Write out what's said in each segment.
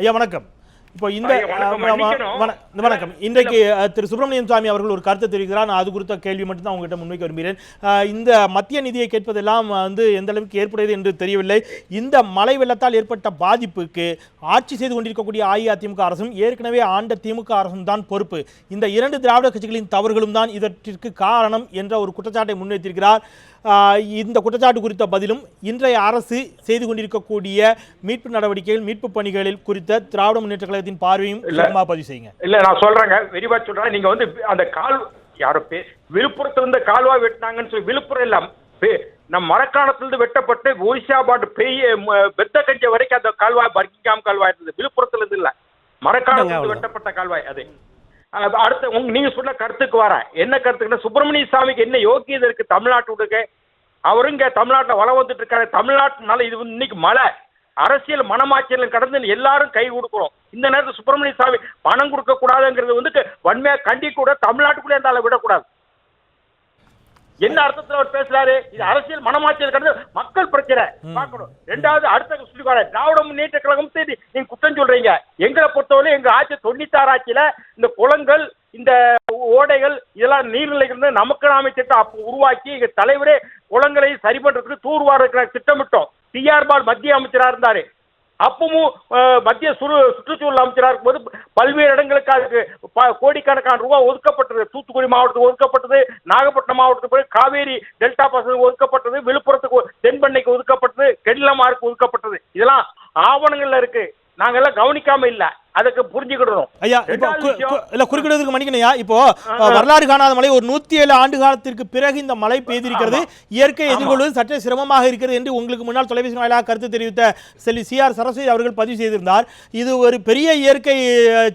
ஐயா வணக்கம். இப்போ இந்த வணக்கம், இன்றைக்கு திரு சுப்பிரமணியன் சுவாமி அவர்கள் ஒரு கருத்தை தெரிவிக்கிறார். நான் அது குறித்த கேள்வி மட்டும் தான் உங்ககிட்ட முன்வைக்க விரும்புகிறேன். இந்த மத்திய நிதியை கேட்பதெல்லாம் வந்து எந்த அளவுக்கு ஏற்புடையது என்று தெரியவில்லை. இந்த மழை வெள்ளத்தால் ஏற்பட்ட பாதிப்புக்கு ஆட்சி செய்து கொண்டிருக்கக்கூடிய அஇஅதிமுக அரசும் ஏற்கனவே ஆண்ட திமுக அரசும் தான் பொறுப்பு. இந்த இரண்டு திராவிட கட்சிகளின் தவறுகளும் தான் இதற்கு காரணம் என்ற ஒரு குற்றச்சாட்டை முன்வைத்திருக்கிறார். இந்த குற்றச்சாட்டு குறித்த பதிலும் இன்றைய அரசு செய்து கொண்டிருக்கக்கூடிய மீட்பு நடவடிக்கைகள் மீட்பு பணிகளில் குறித்த திராவிட முன்னேற்ற கழகத்தின் பார்வையும் பதிவு செய்யுங்க. இல்ல நான் சொல்றேங்க. விரிவா சொல்றேன். நீங்க வந்து அந்த கால் யாரோ பே விழுப்புரத்துல இருந்து கால்வாய் வெட்டினாங்கன்னு சொல்லி விழுப்புரம் இல்ல பே- நம்ம மரக்காணத்துல இருந்து வெட்டப்பட்டு ஒரிசாபாடு பெரிய ம- பெத்தகஞ்ச வரைக்கும் அந்த கால்வாய் பர்கிங்காம் கால்வாய் இருந்தது. விழுப்புரத்துல இருந்து இல்ல. மரக்காணத்துல இருந்து அவ்வளவுதான். வெட்டப்பட்ட கால்வாய் அது. அடுத்து உங்க நீங்க சொன்ன கருத்துக்கு வரேன் என்ன கருத்துக்குன்னா சுப்பிரமணிய சாமிக்கு என்ன யோக்கியதை இருக்கு தமிழ்நாட்டுக்கு அவருங்க தமிழ்நாட்டில் தமிழ்நாட்டுல வளம் வந்துட்டு இருக்காரு. தமிழ்நாட்டுனால இது வந்து இன்னைக்கு மழை. அரசியல் மனமாச்சரியம் கடந்து எல்லாரும் கை கொடுக்குறோம் இந்த நேரத்தில் சுப்பிரமணிய சாமி பணம் கொடுக்க கூடாதுங்கிறது வந்து வன்மையா கண்டிக்க கூட தமிழ்நாட்டுக்குள்ளே இருந்தாலும் விடக்கூடாது. என்ன அர்த்தத்துல அவர் பேசுறாரு? இது அரசியல் மனமாச்சல் கடந்து மக்கள் பிரச்சனை. பார்க்கணும். ரெண்டாவது அடுத்த சொல்லி வர திராவிட முன்னேற்ற கழகம் சரி நீங்க குற்றம் சொல்றீங்க. எங்களை பொறுத்தவரை எங்க ஆட்சி தொண்ணூத்தாறு ஆட்சியில இந்த குளங்கள் இந்த ஓடைகள் இதெல்லாம் நீர்நிலைகள் இருந்து நமக்கு நாமே திட்டம் அப்போ உருவாக்கி எங்க தலைவரே குளங்களை சரி பண்றதுக்கு தூர்வார திட்டமிட்டோம். டிஆர் பால் மத்திய அமைச்சரா இருந்தாரு. அப்பவும் மத்திய சுற்று சுற்றுச்சூழல் அமைச்சராக இருக்கும்போது பல்வேறு இடங்களுக்கு அதுக்கு ப- கோடிக்கணக்கான ரூபாய் ஒதுக்கப்பட்டது. தூத்துக்குடி மாவட்டத்துக்கு ஒதுக்கப்பட்டது. நாகப்பட்டினம் மாவட்டத்துக்கு போய் காவேரி டெல்டா பசங்க ஒதுக்கப்பட்டது. விழுப்புரத்துக்கு ஒ- தென்பண்ணைக்கு ஒதுக்கப்பட்டது. கெடிலமாருக்கு ஒதுக்கப்பட்டது. இதெல்லாம் ஆவணங்கள்ல இருக்கு. நாங்கெல்லாம் கவனிக்காம இல்லை. அதுக்கு புரிஞ்சுக்கிடணும். ஐயா இப்போ இல்ல குறுக்கிடுவதற்கு மன்னிக்கணையா இப்போ வரலாறு காணாத மழை ஒரு நூத்தி ஏழு ஆண்டு காலத்திற்கு பிறகு இந்த மழை பெய்திருக்கிறது. இயற்கை எதிர்கொள்வது சற்றே சிரமமாக இருக்கிறது என்று உங்களுக்கு முன்னால் தொலைபேசி வாயிலாக கருத்து தெரிவித்த செல்வி சி ஆர் சரஸ்வதி அவர்கள் பதிவு செய்திருந்தார். இது ஒரு பெரிய இயற்கை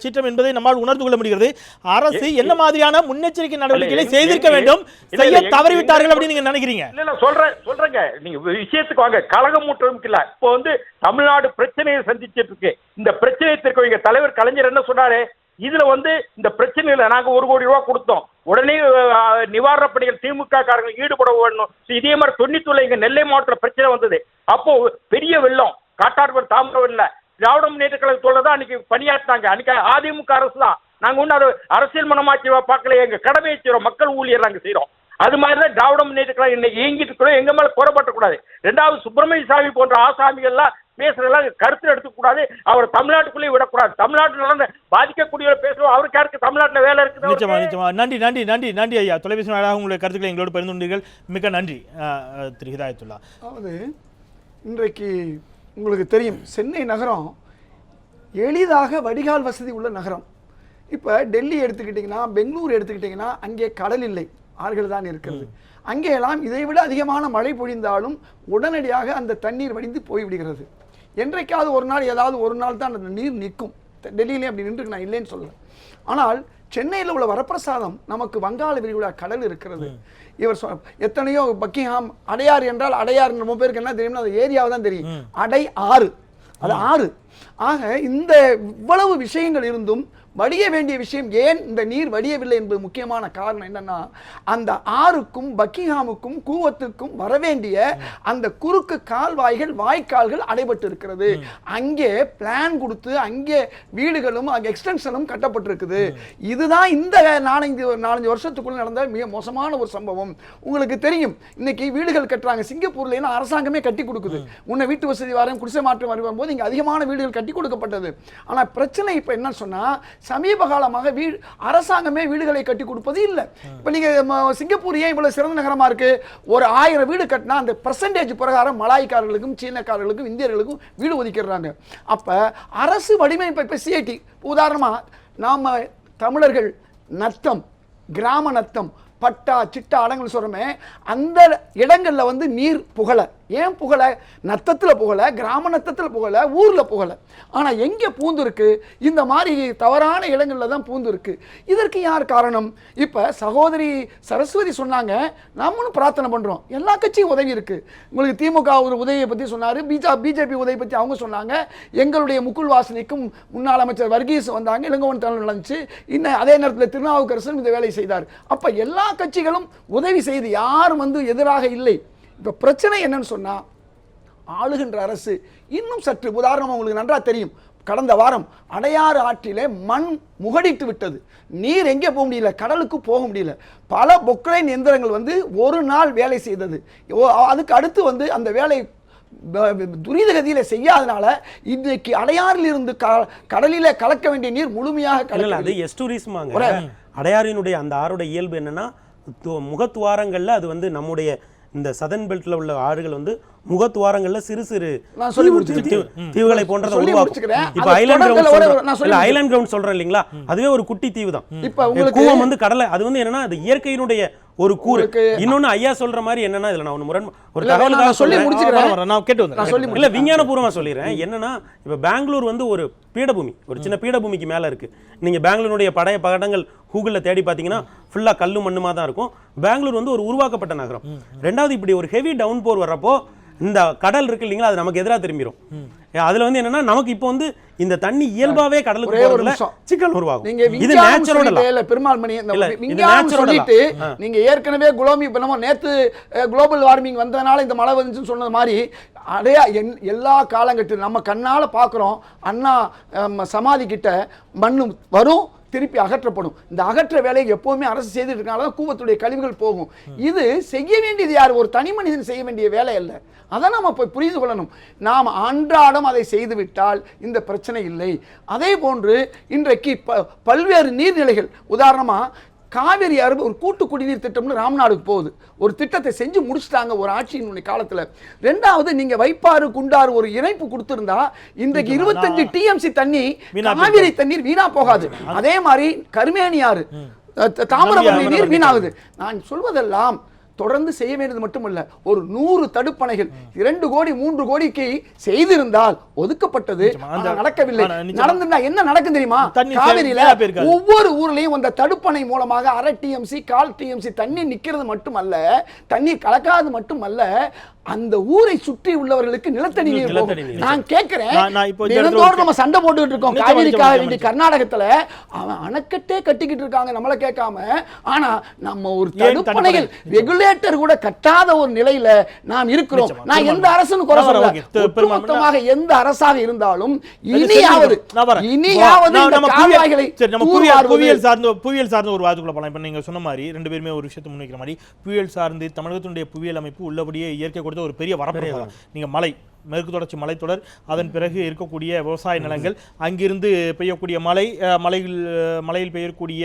சீற்றம் என்பதை நம்மால் உணர்ந்து கொள்ள முடிகிறது. அரசு என்ன மாதிரியான முன்னெச்சரிக்கை நடவடிக்கைகளை செய்திருக்க வேண்டும்? செய்ய தவறிவிட்டார்கள் அப்படின்னு நீங்க நினைக்கிறீங்க? இல்ல சொல்றேன் சொல்றேங்க. நீங்க விஷயத்துக்கு வாங்க. கழகம் இல்ல. இப்போ வந்து தமிழ்நாடு பிரச்சனையை சந்திச்சிட்டு இருக்கு. இந்த பிரச்சனையை தீர்க்க தலைவர் கலைஞர் என்ன சொன்னாரு? இதுல வந்து இந்த பிரச்சனையில நாங்க ஒரு கோடி ரூபாய் கொடுத்தோம். உடனே அஹ், நிவாரணப் பணிகள் திமுக காரங்க ஈடுபட வேணும். இதே மாதிரி தொண்ணூத்தி இங்க நெல்லை மாவட்டத்துல பிரச்சனை வந்தது. அப்போ பெரிய வெள்ளம் காட்டார்பர் தாமிரம் இல்ல. திராவிட முன்னேற்ற கழகத்தோட தான் அன்னைக்கு பணியாற்றினாங்க. அன்னைக்கு அதிமுக அரசு தான். நாங்க ஒன்றும் அதை அரசியல் மனமாச்சி பார்க்கல எங்க கடமையை செய்யறோம் மக்கள் ஊழியர் நாங்க செய்யறோம் அது மாதிரி தான் திராவிட முன்னேற்ற கழகம் இன்னைக்கு இயங்கிட்டு இருக்கிறோம். எங்க மேல குறைபட்டக்கூடாது ரெண்டாவது சுப்பிரமணிய சாமி போன்ற ஆசாமிகள்லாம் பேசுறதெல்லாம் கருத்தில் எடுத்துக்கூடாது அவர் தமிழ்நாட்டுக்குள்ளேயே விடக்கூடாது. தமிழ்நாட்டில் நடந்த பாதிக்கக்கூடியவர் பேசுறோம். அவருக்கு யாருக்கு தமிழ்நாட்டில் வேலை இருக்குது நிச்சயமா? நிச்சயமா. நன்றி நன்றி நன்றி நன்றி ஐயா. தொலைபேசி வாயிலாக உங்களுடைய கருத்துக்களை எங்களோடு பகிர்ந்து கொண்டீர்கள். மிக்க நன்றி திரு ஹிதாயத்துல்லா. அதாவது இன்றைக்கு உங்களுக்கு தெரியும் சென்னை நகரம் எளிதாக வடிகால் வசதி உள்ள நகரம். இப்போ டெல்லி எடுத்துக்கிட்டிங்கன்னா பெங்களூர் எடுத்துக்கிட்டிங்கன்னா அங்கே கடல் இல்லை. ஆறுகள் தான் இருக்கிறது. அங்கேயெல்லாம் இதை விட அதிகமான மழை பொழிந்தாலும் உடனடியாக அந்த தண்ணீர் வடிந்து போய்விடுகிறது. என்றைக்காவது ஒரு நாள் ஏதாவது ஒரு நாள் தான் அந்த நீர் நிற்கும். டெல்லியிலே அப்படி நின்று நான் இல்லைன்னு சொல்லல. ஆனால் சென்னையில் உள்ள வரப்பிரசாதம் நமக்கு வங்காள விரிகுடா கடல் இருக்கிறது. இவர் எத்தனையோ பக்கிங்ஹாம் அடையார் என்றால் அடையார் நம்ம பேருக்கு என்ன தெரியும்னா அது ஏரியாவை தான் தெரியும். அடை ஆறு. அது ஆறு. ஆக இந்த இவ்வளவு விஷயங்கள் இருந்தும் வடிய வேண்டிய விஷயம் ஏன் இந்த நீர் வடியவில்லை என்பது முக்கியமான காரணம் என்னன்னா அந்த ஆறுக்கும் பக்கிங்ஹாமுக்கும் கூவத்துக்கும் வரவேண்டிய அந்த குறுக்கு கால்வாய்கள் வாய்க்கால்கள் அடைபட்டு இருக்கிறது அங்கே பிளான் கொடுத்து அங்கே வீடுகளும் அங்கே எக்ஸ்டென்ஷனும் கட்டப்பட்டிருக்குது. இதுதான் இந்த நாலஞ்சு நாலஞ்சு வருஷத்துக்குள்ள நடந்த மிக மோசமான ஒரு சம்பவம். உங்களுக்கு தெரியும் இன்னைக்கு வீடுகள் கட்டுறாங்க. சிங்கப்பூர்ல அரசாங்கமே கட்டி கொடுக்குது. உன்னை வீட்டு வசதி வாரம் குடிசை மாற்றம் வரும்போது இங்க அதிகமான வீடுகள் கட்டி கொடுக்கப்பட்டது. ஆனால் பிரச்சனை இப்போ என்ன சொன்னால் சமீப காலமாக வீடு அரசாங்கமே வீடுகளை கட்டி கொடுப்பது இல்லை. இப்போ நீங்கள் சிங்கப்பூர் ஏன் இவ்வளோ சிறந்த நகரமாக இருக்குது ஒரு ஆயிரம் வீடு கட்டினா அந்த பர்சன்டேஜ் பிரகாரம் மலாய்க்காரர்களுக்கும் சீனக்காரர்களுக்கும் இந்தியர்களுக்கும் வீடு ஒதுக்கிடுறாங்க. அப்போ அரசு வடிவமைப்பு இப்போ சிஐடி உதாரணமாக நாம் தமிழர்கள் நத்தம் கிராம நத்தம் பட்டா சிட்டா அடங்கல் சொல்கிறோமே அந்த இடங்களில் வந்து நீர் புகழ ஏன் புகழை? நத்தத்தில் புகழை கிராம நத்தத்தில் புகழை ஊரில் புகழை. ஆனால் எங்கே பூந்து இருக்கு? இந்த மாதிரி தவறான இடங்களில் தான் பூந்து இருக்கு. இதற்கு யார் காரணம்? இப்போ சகோதரி சரஸ்வதி சொன்னாங்க நம்மளும் பிரார்த்தனை பண்ணுறோம் எல்லா கட்சியும் உதவி இருக்கு. உங்களுக்கு திமுக ஒரு உதவியை பற்றி சொன்னார் பிஜா பிஜேபி உதவி பற்றி அவங்க சொன்னாங்க. எங்களுடைய முகுல் வாசனிக்கும் முன்னாள் அமைச்சர் வர்கீஸ் வந்தாங்க இளங்கோவன் தலைவர் நடந்துச்சு இன்னும் அதே நேரத்தில் திருநாவுக்கரசரும் இந்த வேலையை செய்தார். அப்போ எல்லா கட்சிகளும் உதவி செய்து யாரும் வந்து எதிராக இல்லை. இப்ப பிரச்சனை என்னன்னு சொன்னா ஆளுகின்ற அரசு இன்னும் சற்று உதாரணமா உங்களுக்கு நன்றா தெரியும். கடந்த வாரம் அடையாறு ஆற்றிலே மண் முகடிட்டு விட்டது. நீர் எங்கே போக முடியல? கடலுக்கு போக முடியல. பல பொக்ரைன் எந்திரங்கள் வந்து ஒரு நாள் வேலை செய்தது. அதுக்கு அடுத்து வந்து அந்த வேலை துரித கதியில செய்யாதனால இன்னைக்கு அடையாறில் இருந்து கடலிலே கலக்க வேண்டிய நீர் முழுமையாக இல்ல, அது. எஸ்டூரிஸ்மாங்க அடையாறினுடைய அந்த ஆறோட இயல்பு என்னன்னா முகத்துவாரங்கள்ல அது வந்து நம்முடைய இந்த சதன் பெல்ட்ல உள்ள ஆறுகள் வந்து முகத்துவாரங்கள்ல சிறு சிறு தீவுகளை போன்றதை உருவாக்கும். இப்ப ஐலாண்ட் கிரவுண்ட். ஐலாண்ட் கிரவுண்ட் சொல்றோம் இல்லைங்களா? அதுவே ஒரு குட்டி தீவு தான். கூவம் வந்து கடலை. அது வந்து என்னன்னா அது இயற்கையினுடைய ஒரு கூறு. இன்னொன்னு ஐயா சொல்ற மாதிரி என்னன்னா இதுல நான் ஒண்ணு முரண் ஒரு தகவலுக்காக சொல்லி. முடிச்சுக்கிறேன். நான் கேட்டு நான் சொல்லி வந்தேன் இல்ல விஞ்ஞானபூர்வமா சொல்லிடுறேன். என்னன்னா இப்ப பெங்களூர் வந்து ஒரு பீடபூமி ஒரு சின்ன பீடபூமிக்கு மேல இருக்கு. நீங்க பெங்களூருடைய பழைய படங்கள் கூகுள்ல தேடி பாத்தீங்கன்னா ஃபுல்லா கல்லு மண்ணுமா தான் இருக்கும். பெங்களூர் வந்து ஒரு உருவாக்கப்பட்ட நகரம். ரெண்டாவது இப்படி ஒரு ஹெவி டவுன் போர் வர்றப்போ இந்த கடல் இருக்கு இல்லைங்களா அது நமக்கு எதிராக திரும்பிடும் அதுல வந்து என்னன்னா நமக்கு இப்போ வந்து இந்த தண்ணி இயல்பாவே கடலுக்கு போறதுல. சிக்கல் உருவாகும் நீங்க இது சொல்லிட்டு இல்ல பெருமாள் மணி இந்த விஞ்ஞானம் சொல்லிட்டு. நீங்க ஏற்கனவே குளோமி இப்ப நம்ம நேத்து குளோபல் வார்மிங் வந்ததுனால இந்த மழை வந்துச்சுன்னு சொன்னது மாதிரி அடையா என்- எல்லா காலங்கட்டிலும் நம்ம கண்ணால பாக்குறோம் அண்ணா சமாதி கிட்ட மண்ணு வரும் திருப்பி அகற்றப்படும். இந்த அகற்ற வேலையை எப்போவுமே அரசு செய்துட்டு இருக்கனால தான் கூவத்துடைய கழிவுகள் போகும். இது செய்ய வேண்டியது யார்? ஒரு தனி மனிதன் செய்ய வேண்டிய வேலை அல்ல. அதை நாம போய் புரிந்து கொள்ளணும். நாம் அன்றாடம் அதை செய்துவிட்டால் இந்த பிரச்சனை இல்லை. அதே போன்று இன்றைக்கு ப- பல்வேறு நீர்நிலைகள் உதாரணமா காவிரி அருகு ஒரு கூட்டு குடிநீர் திட்டம்னு ராம்நாடுக்கு போகுது. ஒரு திட்டத்தை செஞ்சு முடிச்சிட்டாங்க ஒரு ஆட்சியினுடைய காலத்துல. ரெண்டாவது நீங்க வைப்பாறு குண்டாறு ஒரு இணைப்பு கொடுத்திருந்தா இன்றைக்கு இருபத்தஞ்சு டிஎம்சி தண்ணி காவிரி தண்ணீர் வீணா போகாது. அதே மாதிரி கருமேனியாறு த- த- தாமிரபரணி நீர் வீணாகுது. நான் சொல்வதெல்லாம் தொடர்ந்து செய்ய வேண்டியது மட்டுமல்ல ஒரு நூறு தடுப்பணைகள் இரண்டு கோடி மூன்று கோடிக்கு செய்திருந்தால் ஒதுக்கப்பட்டது நடக்கவில்லை. நடந்திருந்தா என்ன நடக்கும் தெரியுமா காவிரியில. ஒவ்வொரு ஊர்லயும் அந்த தடுப்பணை மூலமாக அரை டிஎம்சி கால் டிஎம்சி தண்ணி நிக்கிறது மட்டுமல்ல தண்ணி கலக்காது மட்டுமல்ல அந்த ஊரை சுற்றி உள்ளவர்களுக்கு நிலத்தடி நீர். நான் கேட்கிறேன் தினந்தோறும் நம்ம சண்டை போட்டுட்டு இருக்கோம் காவிரிக்காக வேண்டி. கர்நாடகத்துல அவன் அணைக்கட்டே கட்டிக்கிட்டு இருக்காங்க நம்மள கேட்காம ஆனா நம்ம ஒரு தடுப்பணைகள் தடுப்பணை? ரெகுலேட்டர் கூட கட்டாத ஒரு நிலையில நாம் இருக்கிறோம். நான் எந்த அரசுன்னு குறை ஒட்டுமொத்தமாக எந்த அரசாக இருந்தாலும் இனியாவது. இனியாவது புவியியல் சார்ந்த புவியியல் சார்ந்த ஒரு வாதத்துக்குள்ள போகலாம் இப்போ நீங்க சொன்ன மாதிரி ரெண்டு பேருமே ஒரு விஷயத்தை முன்வைக்கிற மாதிரி புவியியல் சார்ந்து தமிழகத்தினுடைய புவியியல் அமைப்பு உள்ளபடியே இயற்கை கொடுத்த ஒரு பெரிய வரப்பிரசாதம். நீங்க மலை. மேற்கு தொடர்ச்சி மலைத்தொடர் அதன் பிறகு இருக்கக்கூடிய விவசாய நிலங்கள் அங்கிருந்து பெய்யக்கூடிய மழை அஹ், மலையில் மலையில் பெய்யக்கூடிய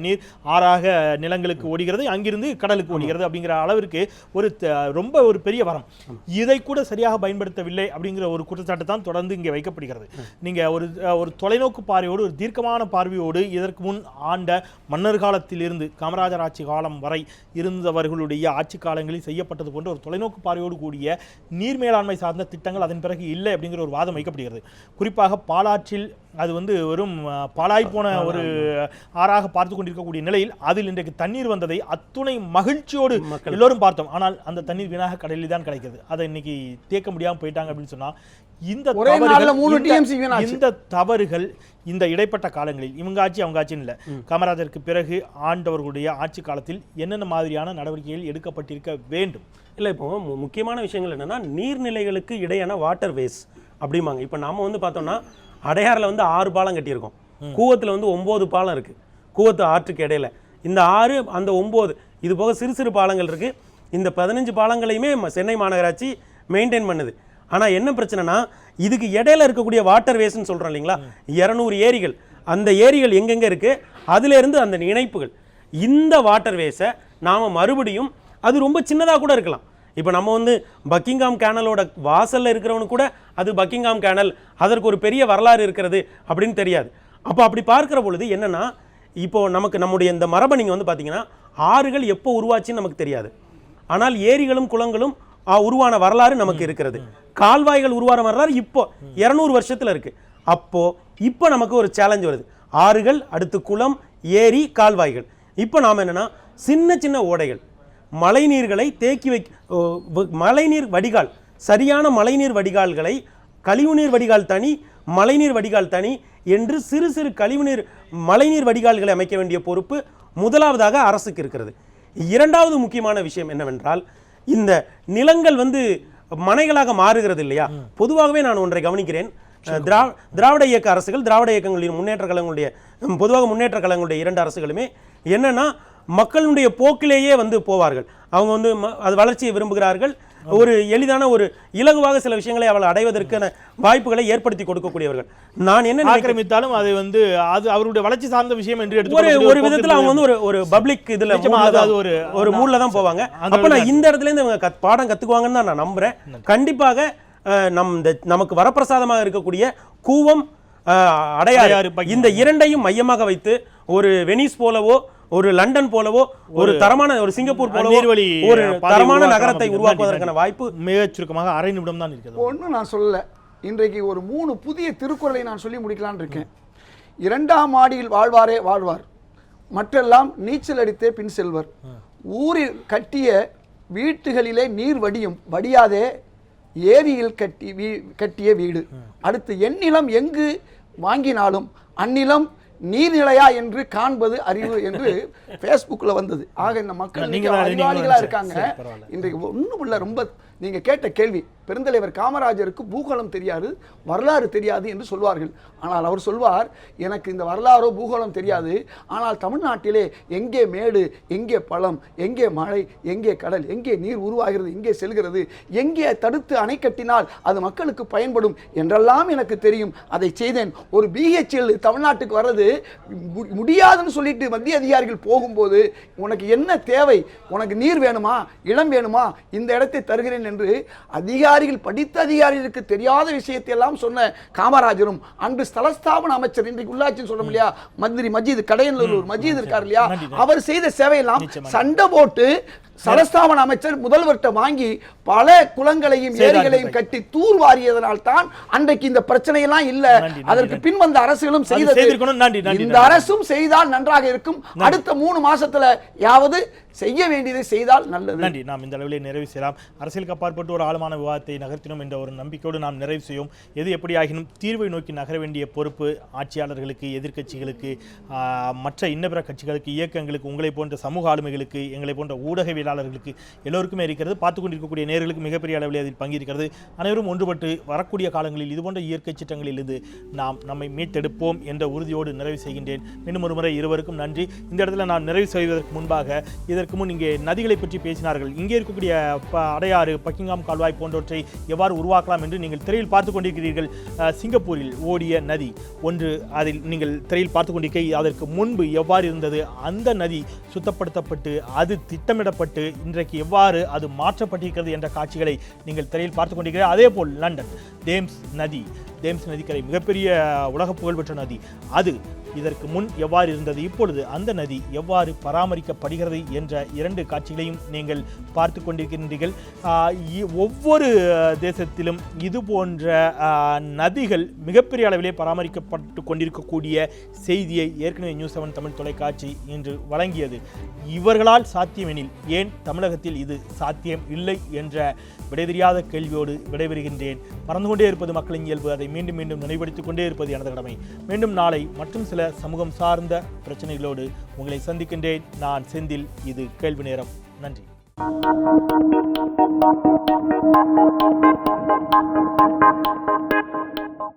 நீர் ஆறாக நிலங்களுக்கு ஓடுகிறது அங்கிருந்து கடலுக்கு ஓடுகிறது அப்படிங்கிற அளவிற்கு ஒரு ரொம்ப ஒரு பெரிய வரம். இதை கூட சரியாக பயன்படுத்தவில்லை அப்படிங்கிற ஒரு குற்றச்சாட்டு தான் தொடர்ந்து இங்கே வைக்கப்படுகிறது. நீங்க ஒரு ஒரு தொலைநோக்கு பார்வையோடு ஒரு தீர்க்கமான பார்வையோடு இதற்கு முன் ஆண்ட மன்னர் காலத்திலிருந்து காமராஜர் ஆட்சி காலம் வரை இருந்தவர்களுடைய ஆட்சி காலங்களில் செய்யப்பட்டது போன்ற ஒரு தொலைநோக்கு பார்வையோடு கூடிய நீர் மேலாண்மை சார்ந்த திட்டங்கள் அதன் பிறகு இல்லை அப்படிங்கிற ஒரு வாதம் வைக்கப்படுகிறது. குறிப்பாக பாலாற்றில் அது வந்து வெறும் அஹ், பாழாய் போன ஒரு ஆறாக பார்த்து கொண்டிருக்கக்கூடிய நிலையில் அதில் இன்றைக்கு தண்ணீர் வந்ததை அத்துணை மகிழ்ச்சியோடு எல்லோரும் பார்த்தோம். ஆனால் அந்த தண்ணீர் வீணாக கடலில் தான் கிடைக்கிறது. அதை இன்னைக்கு தேக்க முடியாம போயிட்டாங்க அப்படின்னு சொன்னா இந்த ஒரே நாள்ல மூணு வீணாச்சு. இந்த தவறுகள் இந்த இடைப்பட்ட காலங்களில் இவங்க ஆட்சி அவங்க ஆட்சின்னு இல்லை. காமராஜருக்கு பிறகு ஆண்டவர்களுடைய ஆட்சி காலத்தில் என்னென்ன மாதிரியான நடவடிக்கைகள் எடுக்கப்பட்டிருக்க வேண்டும்? இல்லை இப்போ முக்கியமான விஷயங்கள் என்னன்னா நீர்நிலைகளுக்கு இடையான வாட்டர் வேஸ் அப்படிம்பாங்க. இப்போ நாம வந்து பார்த்தோம்னா அடையாறில் வந்து ஆறு பாலம் கட்டியிருக்கோம். கூவத்தில் வந்து ஒம்பது பாலம் இருக்கு. கூவத்து ஆற்றுக்கு இடையில. இந்த ஆறு அந்த ஒம்பது இது போக சிறு சிறு பாலங்கள் இருக்கு. இந்த பதினஞ்சு பாலங்களையுமே சென்னை மாநகராட்சி மெயின்டைன் பண்ணுது. ஆனால் என்ன பிரச்சனைனா இதுக்கு இடையில இருக்கக்கூடிய வாட்டர் வேஸ்ன்னு சொல்கிறோம் இல்லைங்களா? இரநூறு ஏரிகள். அந்த ஏரிகள் எங்கெங்கே இருக்குது அதுலேருந்து அந்த இணைப்புகள். இந்த வாட்டர் வேஸை நாம் மறுபடியும் அது ரொம்ப சின்னதாக கூட இருக்கலாம். இப்போ நம்ம வந்து பக்கிங்காம் கேனலோட வாசலில் இருக்கிறவனுக்கு கூட அது பக்கிங்காம் கேனல் அதற்கு ஒரு பெரிய வரலாறு இருக்கிறது அப்படின்னு தெரியாது. அப்போ அப்படி பார்க்குற பொழுது என்னன்னா இப்போது நமக்கு நம்முடைய இந்த மரபணிங்க வந்து பார்த்திங்கன்னா ஆறுகள் எப்போ உருவாச்சுன்னு நமக்கு தெரியாது. ஆனால் ஏரிகளும் குளங்களும் உருவான வரலாறு நமக்கு இருக்கிறது. கால்வாய்கள் உருவான வரலாறு இப்போ இரநூறு வருஷத்துல இருக்கு. அப்போ இப்போ நமக்கு ஒரு சேலஞ்ச் வருது. ஆறுகள் அடுத்து குளம் ஏரி கால்வாய்கள். இப்போ நாம் என்னன்னா சின்ன சின்ன ஓடைகள். மழைநீர்களை தேக்கி வை ஓ, வ- மழைநீர் வடிகால் சரியான மழைநீர் வடிகால்களை கழிவுநீர் வடிகால் தனி மழைநீர் வடிகால் தனி என்று சிறு சிறு கழிவுநீர் மழைநீர் வடிகால்களை அமைக்க வேண்டிய பொறுப்பு முதலாவதாக அரசுக்கு இருக்கிறது. இரண்டாவது முக்கியமான விஷயம் என்னவென்றால் இந்த நிலங்கள் வந்து மனைகளாக மாறுகிறது இல்லையா? பொதுவாகவே நான் ஒன்றை கவனிக்கிறேன். திரா திராவிட இயக்க அரசுகள் திராவிட இயக்கங்களின் முன்னேற்ற கழகங்களுடைய பொதுவாக முன்னேற்ற கழகங்களுடைய இரண்டு அரசுகளுமே என்னன்னா மக்களுடைய போக்கிலேயே வந்து போவார்கள். அவங்க வந்து அது வளர்ச்சியை விரும்புகிறார்கள். ஒரு எளிதான ஒரு இலகுவாக சில விஷயங்களை அவள் அடைவதற்கான வாய்ப்புகளை ஏற்படுத்தி கொடுக்கக்கூடியவர்கள். நான் என்ன ஆக்கிரமித்தாலும் அதை வந்து அது அவருடைய வளர்ச்சி சார்ந்த விஷயம் என்று ஒரு எடுத்துக்கொள்ளக்கூடிய ஒரு விதத்துல அவங்க வந்து ஒரு ஒரு பப்ளிக் இதுல ஒரு- ஒரு மூட்ல தான் போவாங்க. அப்ப நான் இந்த இடத்துல இருந்து இவங்க பாடம் கத்துக்குவாங்கன்னு தான் நான் நம்புறேன். கண்டிப்பாக நம் இந்த நமக்கு வரப்பிரசாதமாக இருக்கக்கூடிய கூவம் அடையாறு. இந்த இரண்டையும் மையமாக வைத்து ஒரு வெனிஸ் போலவோ ஒரு லண்டன் போலவோ ஒரு தரமான ஒரு சிங்கப்பூர் போலவோ ஒரு தரமான நகரத்தை. உருவாக்குவதற்கான வாய்ப்பு மிகச் சுருக்கமாக அரை நிமிடம் தான் இருக்கிறது. ஒன்றும் நான் சொல்லல. இன்றைக்கு ஒரு மூணு புதிய திருக்குறளை நான் சொல்லி முடிக்கலாம்னு இருக்கேன். இரண்டாம் மாடியில் வாழ்வாரே வாழ்வார். மற்றெல்லாம் நீச்சல் அடித்தே பின் செல்வர். ஊரில் கட்டிய வீட்டுகளிலே நீர் வடியும் வடியாதே ஏரியில் கட்டி வீ கட்டிய வீடு. அடுத்து எந்நிலம் எங்கு வாங்கினாலும் அந்நிலம் நீர்நிலையா என்று காண்பது அறிவு என்று ஃபேஸ்புக்கில் வந்தது. ஆக இந்த மக்கள் நீங்க இன்னைக்கு தான் நீங்க அறிவாளிகளா தான் இருக்காங்க. இன்றைக்கு ஒன்றும் இல்லை ரொம்ப நீங்க கேட்ட கேள்வி. பெருந்தலைவர் காமராஜருக்கு பூகோளம் தெரியாது வரலாறு தெரியாது என்று சொல்வார்கள். ஆனால் அவர் சொல்வார் எனக்கு இந்த வரலாறோ பூகோளம் தெரியாது. ஆனால் தமிழ்நாட்டிலே எங்கே மேடு எங்கே பழம் எங்கே மழை எங்கே கடல் எங்கே நீர் உருவாகிறது எங்கே செல்கிறது எங்கே தடுத்து அணை கட்டினால் அது மக்களுக்கு பயன்படும் என்றெல்லாம் எனக்கு தெரியும். அதை செய்தேன். ஒரு பிஹெச்எல் தமிழ்நாட்டுக்கு வர்றது மு- முடியாதுன்னு சொல்லிட்டு மத்திய அதிகாரிகள் போகும்போது உனக்கு என்ன தேவை? உனக்கு நீர் வேணுமா? இளம் வேணுமா? இந்த இடத்தை தருகிறேன் என்று அதிகாரிகள் படித்த அதிகாரிகளுக்கு தெரியாத விஷயத்தை எல்லாம் சொன்ன காமராஜரும் அன்று ஸ்தலஸ்தாபன அமைச்சர் இன்றைக்கு உள்ளாட்சி சொல்ல இல்லையா மந்திரி மஜீத் கடையனூர் ஒரு மஜீத் இருக்கார் இல்லையா. அவர் செய்த சேவையெல்லாம். சண்டை போட்டு சலஸ்தாபன அமைச்சர் முதல்வர்கிட்ட வாங்கி பல குளங்களையும். ஏரிகளையும் கட்டி தூர் வாரியதனால் தான் அன்றைக்கு இந்த பிரச்சனையெல்லாம் இல்ல. அதற்கு. பின் வந்த அரசுகளும் செய்தது. இந்த. அரசும் செய்தால் நன்றாக இருக்கும். அடுத்த மூணு மாசத்துல யாவது செய்ய வேண்டியதை செய்தால் நல்லது. நன்றி. நாம் இந்த அளவிலே நிறைவு செய்யலாம். அரசியலுக்கு அப்பாற்பட்டு ஒரு ஆழமான விவாதத்தை நகர்த்தினோம் என்ற ஒரு நம்பிக்கையோடு நாம் நிறைவு செய்வோம். எது எப்படி ஆகினும் தீர்வை நோக்கி நகர வேண்டிய பொறுப்பு ஆட்சியாளர்களுக்கு எதிர்க்கட்சிகளுக்கு மற்ற இன்ன பிற கட்சிகளுக்கு இயக்கங்களுக்கு உங்களை போன்ற சமூக ஆளுமைகளுக்கு எங்களை போன்ற ஊடகவியலாளர்களுக்கு எல்லோருக்குமே இருக்கிறது. பார்த்து கொண்டிருக்கக்கூடிய நேர்களுக்கு மிகப்பெரிய அளவில் அதில் பங்கிருக்கிறது. அனைவரும் ஒன்றுபட்டு வரக்கூடிய காலங்களில் இதுபோன்ற இயற்கை சட்டங்களிலிருந்து நாம் நம்மை மீட்டெடுப்போம் என்ற உறுதியோடு நிறைவு செய்கின்றேன். மீண்டும் ஒரு முறை இருவருக்கும் நன்றி. இந்த இடத்துல நான் நிறைவு செய்வதற்கு முன்பாக இதற்கு முன் இங்கே நதிகளை பற்றி பேசினார்கள். இங்கே இருக்கக்கூடிய அடையாறு பக்கிங்காம் கால்வாய் போன்றவற்றை எவ்வாறு உருவாக்கலாம் என்று நீங்கள் திரையில் பார்த்து கொண்டிருக்கிறீர்கள். சிங்கப்பூரில் ஓடிய நதி ஒன்று அதில் நீங்கள் திரையில் பார்த்து கொண்டிருக்க அதற்கு முன்பு எவ்வாறு இருந்தது? அந்த நதி சுத்தப்படுத்தப்பட்டு அது திட்டமிடப்பட்டு இன்றைக்கு எவ்வாறு அது மாற்றப்பட்டிருக்கிறது என்ற காட்சிகளை நீங்கள் திரையில் பார்த்து கொண்டிருக்கிறீர்கள். அதே போல் லண்டன் தேம்ஸ் நதி. தேம்ஸ் நதிக்கரை மிகப்பெரிய உலக புகழ்பெற்ற நதி. அது இதற்கு முன் எவ்வாறு இருந்தது இப்பொழுது அந்த நதி எவ்வாறு பராமரிக்கப்படுகிறது என்ற இரண்டு காட்சிகளையும் நீங்கள் பார்த்து கொண்டிருக்கின்றீர்கள். இ- ஒவ்வொரு தேசத்திலும் இது போன்ற நதிகள் மிகப்பெரிய அளவிலே பராமரிக்கப்பட்டு கொண்டிருக்கக்கூடிய செய்தியை ஏற்கனவே நியூஸ் செவன் தமிழ் தொலைக்காட்சி இன்று வழங்கியது. இவர்களால் சாத்தியமெனில் ஏன் தமிழகத்தில் இது சாத்தியம் இல்லை என்ற விடைதெரியாத கேள்வியோடு விடைபெறுகின்றேன். மறந்து கொண்டே இருப்பது மக்களின் இயல்பு அதை மீண்டும் மீண்டும் நினைவுபடுத்திக் கொண்டே இருப்பது எனது கடமை. மீண்டும் நாளை மற்றும் சில சமூகம் சார்ந்த பிரச்சனைகளோடு உங்களை சந்திக்கின்றேன். நான் செந்தில் இது கேள்வி நேரம். நன்றி.